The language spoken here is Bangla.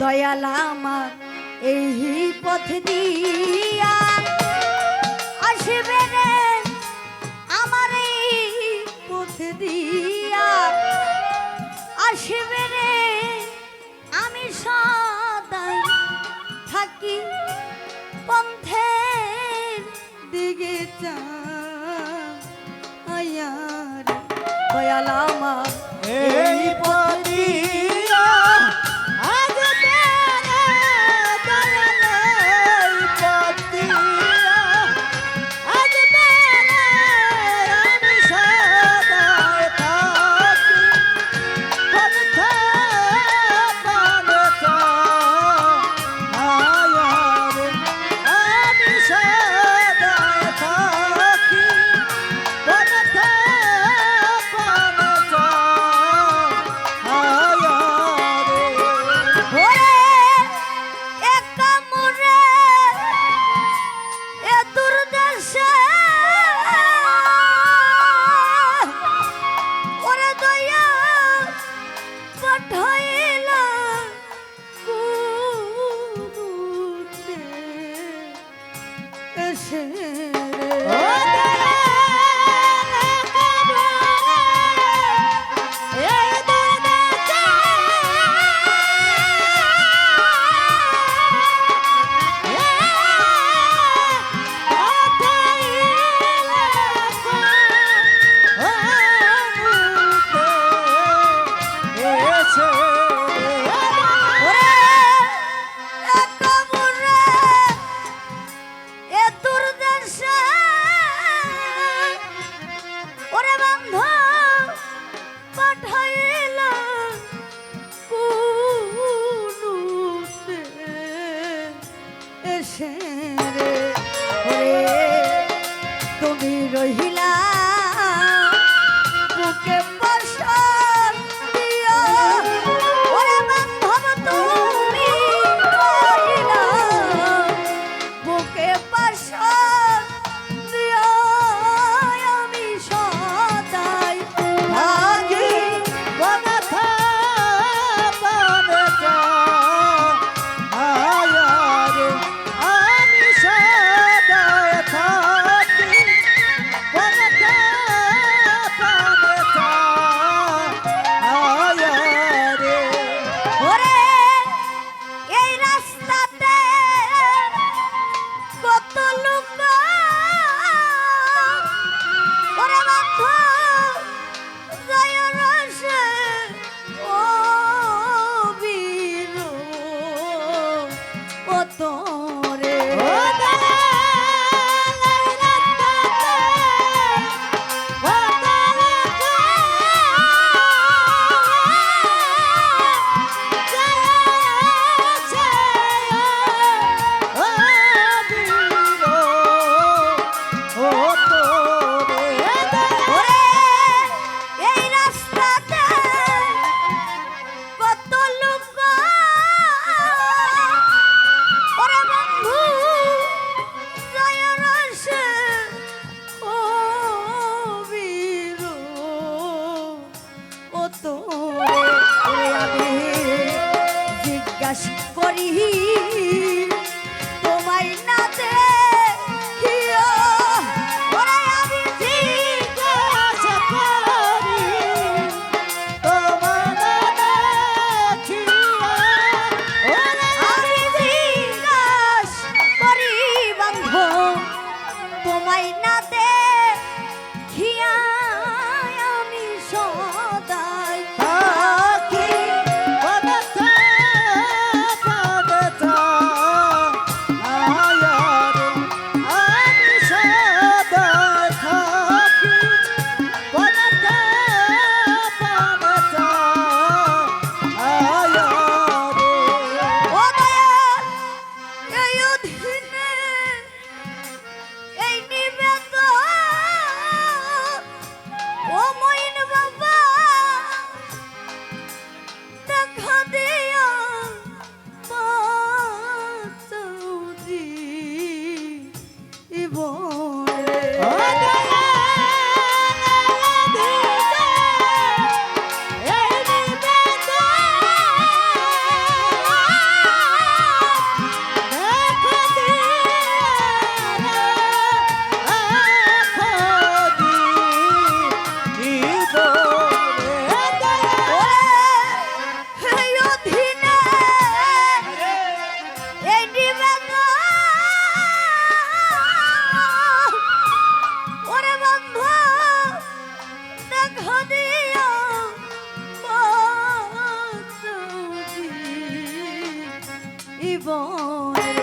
দয়াল আমার, এই পথ দিয়া আসবে রে আমার এই পথ দিয়া। আসবে রে, আমি সদাই থাকি পন্থের দিকে চা আয়ার দয়াল আমার bye. todo. ইবন